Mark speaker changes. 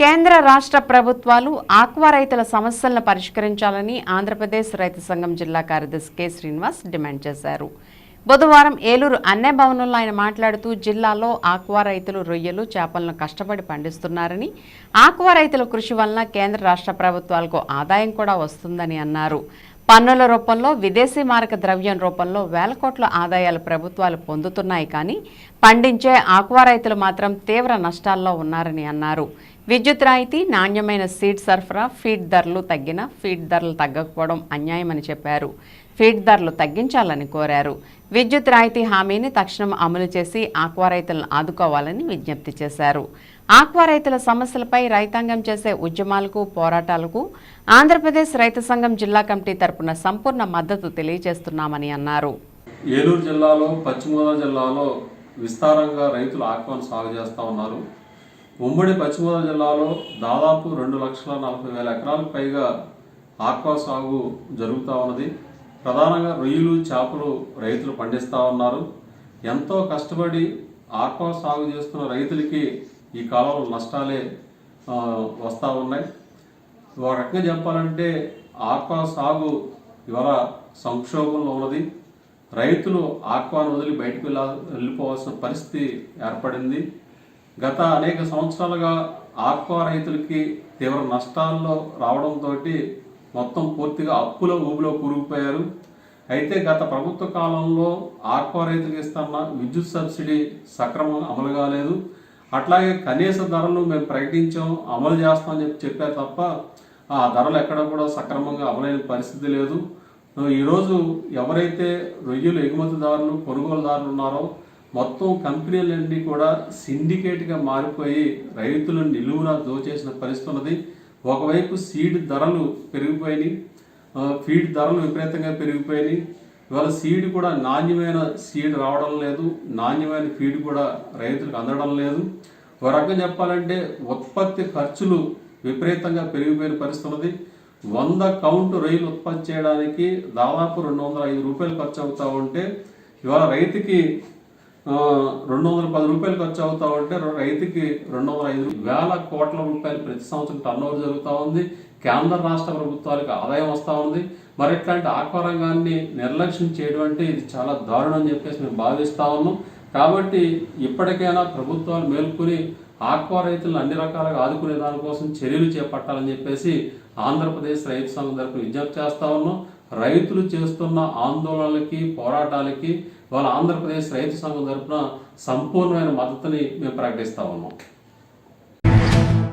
Speaker 1: కేంద్ర రాష్ట్ర ప్రభుత్వాలు ఆక్వా రైతుల సమస్యలను పరిష్కరించాలని ఆంధ్రప్రదేశ్ రైతు సంఘం జిల్లా కార్యదర్శి కె శ్రీనివాస్ డిమాండ్ చేశారు. బుధవారం ఏలూరు అన్నే భవనంలో ఆయన మాట్లాడుతూ జిల్లాలో ఆక్వా రైతులు రొయ్యలు చేపలను కష్టపడి పండిస్తున్నారని ఆక్వా రైతుల కృషి వలన కేంద్ర రాష్ట్ర ప్రభుత్వాలకు ఆదాయం కూడా వస్తుందని అన్నారు. పన్నుల రూపంలో విదేశీ మారక ద్రవ్యం రూపంలో వేల కోట్ల ఆదాయాలు ప్రభుత్వాలు పొందుతున్నాయి కానీ పండించే ఆక్వా రైతులు మాత్రం తీవ్ర నష్టాల్లో ఉన్నారని అన్నారు. విద్యుత్ రాయితీ నాణ్యమైన సీడ్ సరఫరా ఫీడ్ ధరలు తగ్గిన ఫీడ్ ధరలు తగ్గకపోవడం అన్యాయమని చెప్పారు. ఫీడ్ ధరలు తగ్గించాలని కోరారు. విద్యుత్ రాయితీ హామీని తక్షణం అమలు చేసి ఆక్వా రైతులను ఆదుకోవాలని విజ్ఞప్తి చేశారు. ఆక్వా రైతుల సమస్యలపై రైతాంగం చేసే ఉద్యమాలకు పోరాటాలకు ఆంధ్రప్రదేశ్ రైతు సంఘం జిల్లా కమిటీ తరపున సంపూర్ణ మద్దతు తెలియజేస్తున్నామని అన్నారు.
Speaker 2: ఏలూరు జిల్లాలో పశ్చిమ గోదావరి జిల్లాలో విస్తారంగా రైతులు ఆక్వాను సాగు చేస్తూ ఉన్నారు. ఉమ్మడి పశ్చిమ గోదావరి జిల్లాలో దాదాపు రెండు లక్షల నలభై వేల ఎకరాలకు పైగా ఆక్వా సాగు జరుగుతూ ఉన్నది. ప్రధానంగా రొయ్యలు చేపలు రైతులు పండిస్తూ ఉన్నారు. ఎంతో కష్టపడి ఆక్వా సాగు చేస్తున్న రైతులకి ఈ కాలంలో నష్టాలే వస్తూ ఉన్నాయి. ఒక రకంగా చెప్పాలంటే ఆక్వా సాగు ఇవాళ సంక్షోభంలో ఉన్నది. రైతులు ఆక్వాను వదిలి బయటకు వెళ్ళా వెళ్ళిపోవాల్సిన పరిస్థితి ఏర్పడింది. గత అనేక సంవత్సరాలుగా ఆక్వా రైతులకి తీవ్ర నష్టాల్లో రావడంతో మొత్తం పూర్తిగా అప్పుల ఊబిలో కూరుకుపోయారు. అయితే గత ప్రభుత్వ కాలంలో ఆక్వా రైతులకు ఇస్తున్న విద్యుత్ సబ్సిడీ సక్రమంగా అమలు కాలేదు. అట్లాగే కనీస ధరలు మేము ప్రకటించాం అమలు చేస్తామని చెప్పి చెప్పారు తప్ప ఆ ధరలు ఎక్కడ కూడా సక్రమంగా అమలైన పరిస్థితి లేదు. ఈరోజు ఎవరైతే రొయ్యలు ఎగుమతిదారులు కొనుగోలుదారులు ఉన్నారో మొత్తం కంపెనీలన్నీ కూడా సిండికేట్గా మారిపోయి రైతులను నిలువున దోచేసిన పరిస్థితి ఉన్నది. ఒకవైపు సీడ్ ధరలు పెరిగిపోయినాయి ఫీడ్ ధరలు విపరీతంగా పెరిగిపోయినాయి. ఇవాళ సీడ్ కూడా నాణ్యమైన సీడ్ రావడం లేదు నాణ్యమైన ఫీడ్ కూడా రైతులకు అందడం లేదు. ఒక రకంగా చెప్పాలంటే ఉత్పత్తి ఖర్చులు విపరీతంగా పెరిగిపోయిన పరిస్థితి ఉన్నది. వంద కౌంట్ రైలు ఉత్పత్తి చేయడానికి దాదాపు రెండు వందల ఐదు రూపాయలు ఖర్చు అవుతూ ఉంటే ఇవాళ రైతుకి రెండు వందల పది రూపాయలు ఖర్చు అవుతా ఉంటే రైతుకి రెండు వందల ఐదు వేల కోట్ల రూపాయలు ప్రతి సంవత్సరం టర్న్ ఓవర్ జరుగుతూ ఉంది. కేంద్ర రాష్ట్ర ప్రభుత్వాలకు ఆదాయం వస్తూ ఉంది. మరి ఇట్లాంటి ఆక్వా రంగాన్ని నిర్లక్ష్యం చేయడం అంటే ఇది చాలా దారుణం అని చెప్పేసి మేము భావిస్తూ ఉన్నాం. కాబట్టి ఇప్పటికైనా ప్రభుత్వాలు మేల్కొని ఆక్వా రైతులను అన్ని రకాలుగా ఆదుకునే దానికోసం చర్యలు చేపట్టాలని చెప్పేసి ఆంధ్రప్రదేశ్ రైతు సంఘం తరపున విజ్ఞప్తి చేస్తా ఉన్నాం. రైతులు చేస్తున్న ఆందోళనలకి పోరాటాలకి వాళ్ళ ఆంధ్రప్రదేశ్ రైతు సంఘం తరపున సంపూర్ణమైన మద్దతుని మేము ప్రకటిస్తా ఉన్నాం.